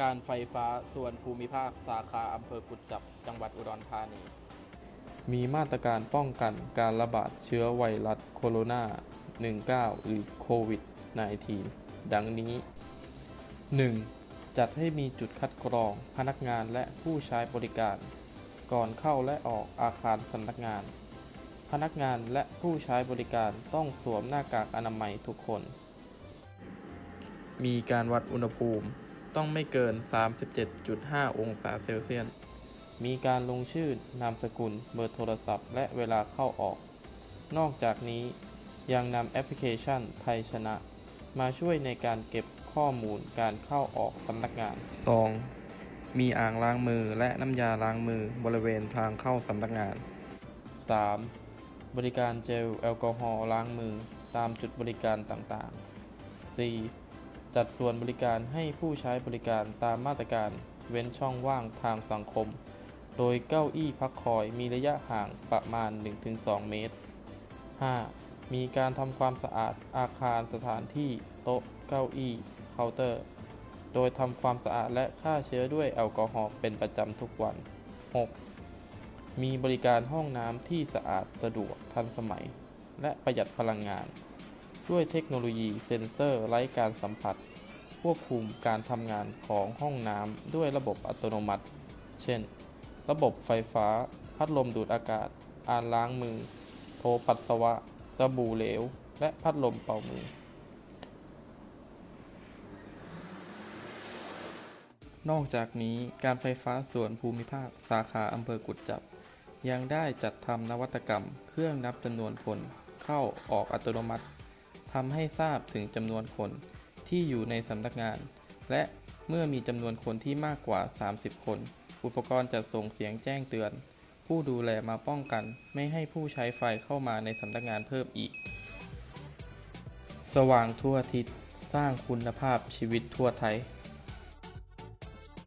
การไฟฟ้าส่วนภูมิภาคสาขาอำเภอกุจจับจังหวัดอุดรธานี มีมาตรการป้องกันการระบาดเชื้อไวรัสโคโรนา 19 หรือโควิด -19 ดังนี้ 1. จัดให้มีจุดคัดกรองพนักงานและผู้ใช้บริการ ก่อนเข้าและออกอาคารสำนักงาน พนักงานและผู้ใช้บริการต้องสวมหน้ากากอนามัยทุกคน มีการวัดอุณหภูมิ ต้องไม่เกิน 37.5 องศาเซลเซียส มีการลงชื่อนามสกุล เบอร์โทรศัพท์ และเวลาเข้าออก นอกจากนี้ยังนำแอปพลิเคชันไทยชนะ มาช่วยในการเก็บข้อมูลการเข้าออกสำนักงาน 2. มีอ่างล้างมือและน้ำยาล้างมือบริเวณทางเข้าสำนักงาน 3. บริการเจลแอลกอฮอล์ล้างมือตามจุดบริการต่างๆ 4. จัดส่วนบริการให้ผู้ใช้บริการตามมาตรการเว้นช่องว่างทางสังคม โดยเก้าอี้พักคอยมีระยะห่างประมาณ 1-2 เมตร 5. มีการทำความสะอาดอาคารสถานที่โต๊ะเก้าอี้เคาน์เตอร์ โดยทำความสะอาดและฆ่าเชื้อด้วยแอลกอฮอล์เป็นประจำทุกวัน 6. มีบริการห้องน้ำที่สะอาดสะดวกทันสมัย และประหยัดพลังงาน ด้วยเทคโนโลยีเซ็นเซอร์ไร้การสัมผัส ควบคุมการทำงานของห้องน้ำด้วยระบบอัตโนมัติ เช่น ระบบไฟฟ้า พัดลมดูดอากาศ อ่านล้างมือ โถปัสสาวะสบู่เหลว และพัดลมเป่ามือ นอกจากนี้การไฟฟ้าส่วนภูมิภาคสาขาอำเภอกุดจับ ยังได้จัดทำนวัตกรรม เครื่องนับจำนวนคนเข้าออกอัตโนมัติำให้ทราบถึงจำนวนคนที่อยู่ในสำนักงาน และเมื่อมีจำนวนคนที่มากกว่า 30 คน อุปกรณ์จะส่งเสียงแจ้งเตือน ผู้ดูแลมาป้องกัน ไม่ให้ผู้ใช้ไฟเข้ามาในสำนักงานเพิ่มอีก สว่างทั่วอาทิศสร้างคุณภาพชีวิตทั่วไทย